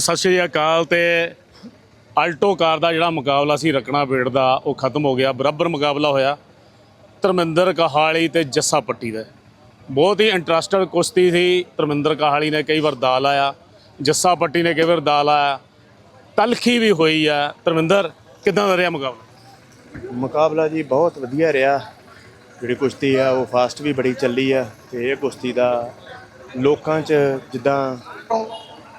ਸਤਿ ਸ਼੍ਰੀ ਅਕਾਲ ਤੇ ਆਲਟੋ ਕਾਰ ਦਾ ਜਿਹੜਾ ਮੁਕਾਬਲਾ ਸੀ ਰਕਣਾ ਬੇੜ ਦਾ, ਉਹ ਖਤਮ ਹੋ ਗਿਆ। ਬਰਾਬਰ ਮੁਕਾਬਲਾ ਹੋਇਆ ਧਰਮਿੰਦਰ ਕਹਾਲੀ ਤੇ ਜੱਸਾ ਪੱਟੀ ਦਾ। ਬਹੁਤ ਹੀ ਇੰਟਰਸਟਡ ਕੁਸ਼ਤੀ ਸੀ। ਧਰਮਿੰਦਰ ਕਹਾਲੀ ਨੇ ਕਈ ਵਾਰ ਦਾਲ ਆਇਆ ਜੱਸਾ ਪੱਟੀ ਨੇ ਕਈ ਵਾਰ ਦਾਲ ਆਇਆ ਤਲਖੀ ਵੀ ਹੋਈ ਆ। ਧਰਮਿੰਦਰ, ਕਿਦਾਂ ਦਾ ਰਿਹਾ ਮੁਕਾਬਲਾ? ਮੁਕਾਬਲਾ ਜੀ ਬਹੁਤ ਵਧੀਆ ਰਿਹਾ। ਜਿਹੜੀ ਕੁਸ਼ਤੀ ਆ, ਉਹ ਫਾਸਟ ਵੀ ਬੜੀ ਚੱਲੀ ਆ ਤੇ ਇਹ ਕੁਸ਼ਤੀ ਦਾ ਲੋਕਾਂ 'ਚ ਜਿੱਦਾਂ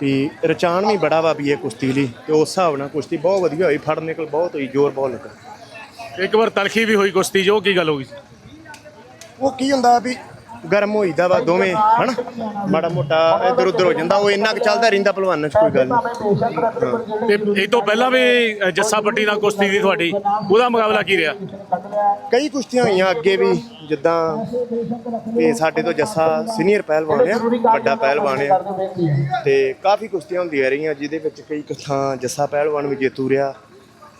ਵੀ ਰਚਾਨ ਵੀ ਬੜਾ ਵਾ ਵੀ ਇਹ ਕੁਸ਼ਤੀ ਲਈ ਤੇ ਉਸ ਹਿਸਾਬ ਨਾਲ ਕੁਸ਼ਤੀ ਬਹੁਤ ਵਧੀਆ ਹੋਈ ਫੜ ਨਿਕਲ ਬਹੁਤ ਹੋਈ ਜ਼ੋਰ ਬਹੁਤ ਲੱਗਾ। ਇੱਕ ਵਾਰ ਤਲਖੀ ਵੀ ਹੋਈ ਕੁਸ਼ਤੀ ਜੋ ਕੀ ਗੱਲ ਹੋ ਗਈ? ਉਹ ਕੀ ਹੁੰਦਾ ਵੀ ਗਰਮ ਹੋਈਦਾ ਵਾ ਦੋਵੇਂ ਹਨਾ? ਮਾੜਾ ਮੋਟਾ ਇੱਧਰ ਉੱਧਰ ਹੋ ਜਾਂਦਾ ਉਹ ਇੰਨਾ ਕੁ ਚੱਲਦਾ ਰਹਿੰਦਾ ਭਲਵਾਨਾਂ 'ਚ ਕੋਈ ਗੱਲ ਨਹੀਂ। ਤੇ ਇਹ ਤੋਂ ਪਹਿਲਾਂ ਵੀ ਜੱਸਾ ਪੱਟੀ ਨਾਲ ਕੁਸ਼ਤੀ ਦੀ ਤੁਹਾਡੀ ਉਹਦਾ ਮੁਕਾਬਲਾ ਕੀ ਰਿਹਾ? ਕਈ ਕੁਸ਼ਤੀਆਂ ਹੋਈਆਂ ਅੱਗੇ ਵੀ ਜਿੱਦਾਂ ਇਹ ਸਾਡੇ ਤੋਂ ਜੱਸਾ ਸੀਨੀਅਰ ਪਹਿਲਵਾਨ ਆ ਵੱਡਾ ਪਹਿਲਵਾਨ ਆ ਤੇ ਕਾਫੀ ਕੁਸ਼ਤੀਆਂ ਹੁੰਦੀਆਂ ਰਹੀਆਂ ਜਿਹਦੇ ਵਿੱਚ ਕਈ ਥਾਂ ਜੱਸਾ ਪਹਿਲਵਾਨ ਵੀ ਜੇਤੂ ਰਿਹਾ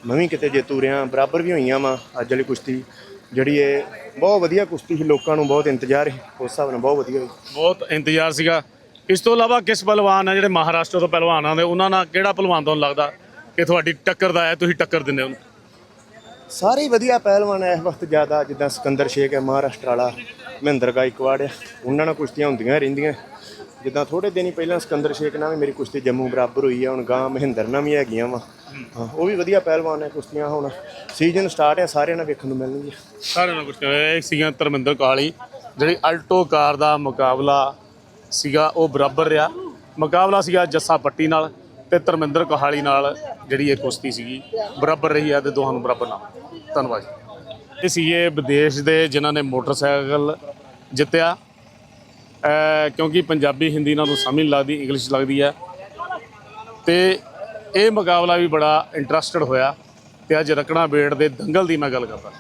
ਮੈਂ ਵੀ ਕਿਤੇ ਜੇਤੂ ਰਿਹਾ ਬਰਾਬਰ ਵੀ ਹੋਈਆਂ ਵਾ ਅੱਜ ਵਾਲੀ ਕੁਸ਼ਤੀ। ਜਿਹੜੀ ਇਹ ਬਹੁਤ ਵਧੀਆ ਕੁਸ਼ਤੀ ਸੀ ਲੋਕਾਂ ਨੂੰ ਬਹੁਤ ਇੰਤਜ਼ਾਰ ਸੀ ਉਸ ਹਿਸਾਬ ਨਾਲ ਬਹੁਤ ਵਧੀਆ ਹੋਈ। ਬਹੁਤ ਇੰਤਜ਼ਾਰ ਸੀਗਾ। ਇਸ ਤੋਂ ਇਲਾਵਾ ਕਿਸ ਪਹਿਲਵਾਨ ਆ ਜਿਹੜੇ ਮਹਾਰਾਸ਼ਟਰ ਤੋਂ ਪਹਿਲਵਾਨ ਆਉਂਦੇ ਉਹਨਾਂ ਨਾਲ ਕਿਹੜਾ ਪਹਿਲਵਾਨ ਤੁਹਾਨੂੰ ਲੱਗਦਾ ਕਿ ਤੁਹਾਡੀ ਟੱਕਰ ਦਾ ਹੈ ਤੁਸੀਂ ਟੱਕਰ ਦਿੰਦੇ ਹੋ? ਸਾਰੇ ਹੀ ਵਧੀਆ ਪਹਿਲਵਾਨ ਆ ਇਸ ਵਕਤ ਜ਼ਿਆਦਾ ਜਿੱਦਾਂ ਸਿਕੰਦਰ ਸ਼ੇਖ ਹੈ ਮਹਾਰਾਸ਼ਟਰ ਵਾਲਾ ਮਹਿੰਦਰ ਗਾਇਕਵਾੜ ਆ। ਉਹਨਾਂ ਨਾਲ ਕੁਸ਼ਤੀਆਂ ਹੁੰਦੀਆਂ ਰਹਿੰਦੀਆਂ। ਜਿੱਦਾਂ ਥੋੜੇ ਦਿਨ ਹੀ ਪਹਿਲਾਂ ਸਿਕੰਦਰ ਸ਼ੇਖ ਨਾਲ ਵੀ ਮੇਰੀ ਕੁਸ਼ਤੀ ਜੰਮੂ ਬਰਾਬਰ ਹੋਈ ਆ, ਹੁਣ ਗਾਂ ਮਹਿੰਦਰ ਨਾਲ ਵੀ ਹੈਗੀਆਂ ਵਾ। ਹਾਂ, ਉਹ ਵੀ ਵਧੀਆ ਪਹਿਲਵਾਨ ਹੈ ਕੁਸ਼ਤੀਆਂ, ਹੁਣ ਸੀਜ਼ਨ ਸਟਾਰਟ ਹੈ ਸਾਰਿਆਂ ਨਾਲ ਵੇਖਣ ਨੂੰ ਮਿਲਣਗੀਆਂ। ਸਾਰਿਆਂ ਨਾਲ ਕੁਸ਼ਤੀ ਇਹ ਸੀਗੀਆਂ ਧਰਮਿੰਦਰ ਕਾਲੀ ਜਿਹੜੀ ਅਲਟੋ ਕਾਰ ਦਾ ਮੁਕਾਬਲਾ ਸੀਗਾ, ਉਹ ਬਰਾਬਰ ਰਿਹਾ। ਮੁਕਾਬਲਾ ਸੀਗਾ ਜੱਸਾ ਪੱਟੀ ਨਾਲ ਤੇ ਧਰਮਿੰਦਰ ਕੋਹਾਲੀ ਨਾਲ ਜਿਹੜੀ ਇਹ ਕੁਸ਼ਤੀ ਸੀਗੀ, ਬਰਾਬਰ ਰਹੀ ਆ ਤੇ ਦੋਹਾਂ ਨੂੰ ਬਰਾਬਰ ਨਾਮ। ਧੰਨਵਾਦ ਜੀ। ਇਹ ਸੀਗੇ ਵਿਦੇਸ਼ ਦੇ, ਜਿਨ੍ਹਾਂ ਨੇ ਮੋਟਰਸਾਈਕਲ ਜਿੱਤਿਆ। ਕਿਉਂਕਿ ਪੰਜਾਬੀ, ਹਿੰਦੀ ਨਾਲ ਨੂੰ ਸਮਝ ਨਹੀਂ ਲੱਗਦੀ ਇੰਗਲਿਸ਼ ਲੱਗਦੀ ਹੈ। ਤੇ ਇਹ ਮੁਕਾਬਲਾ ਵੀ ਬੜਾ ਇੰਟਰਸਟਡ ਹੋਇਆ। ਤੇ ਅੱਜ ਰਕਣਾ ਬੇੜ ਦੇ ਦੰਗਲ ਦੀ ਮੈਂ ਗੱਲ ਕਰਦਾ।